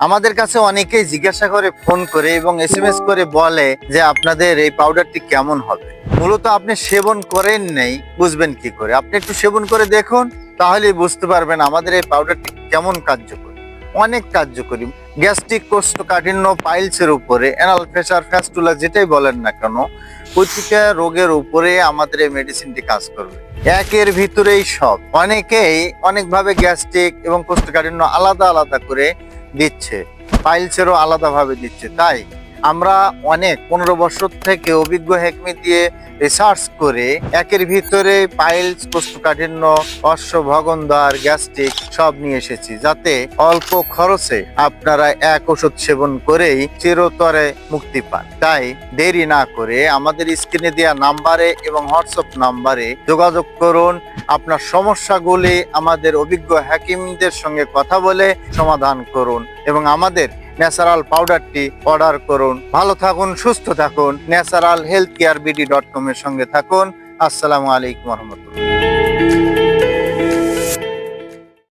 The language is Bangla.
আমাদের কাছে অনেকেই জিজ্ঞাসা করে, ফোন করে এবং এস করে বলে যে আপনাদের এই পাউডারটি কেমন হবে। মূলত আপনি সেবন করেন নেই, বুঝবেন কি করে? আপনি একটু সেবন করে দেখুন, তাহলেই বুঝতে পারবেন আমাদের এই পাউডারটি কেমন কার্যকরী। অনেক কার্যকরী। গ্যাস্ট্রিক কোষ্ঠকাঠিন্য পাইলসের উপরে অ্যানাল প্রেশার ফ্যাস্টুলা যেটাই বলেন না কেন, প্রতিটা রোগের উপরে আমাদের এই মেডিসিনটি কাজ করবে। একের ভিতরেই সব। অনেকেই অনেকভাবে গ্যাস্ট্রিক এবং কোষ্ঠকাঠিন্য আলাদা আলাদা করে দিচ্ছে পাইলসেরও আলাদাভাবে দিচ্ছে তাই? আমরা অনেক পনেরো বছর থেকে অভিজ্ঞ হেকমি দিয়ে রিসার্চ করে একের ভিতরে পাইলস কোষ্ঠকাঠিন্য অশ্ব ভগন্দার গ্যাস্ট্রিক সব নিয়ে এসেছি। যাতে অল্প খরচে আপনারা এক ওষুধ সেবন করেই চিরতরে মুক্তি পান। তাই দেরি না করে আমাদের স্ক্রিনে দেওয়া নাম্বারে এবং হোয়াটসঅ্যাপ নাম্বারে যোগাযোগ করুন। আপনার সমস্যাগুলি আমাদের অভিজ্ঞ হাকিমদের সঙ্গে কথা বলে সমাধান করুন এবং আমাদের ন্যাচারাল পাউডারটি অর্ডার করুন। ভালো থাকুন, সুস্থ থাকুন। Natural health care BD dot com এর সঙ্গে থাকুন। আসসালামু আলাইকুম রহমতুল্লাহ।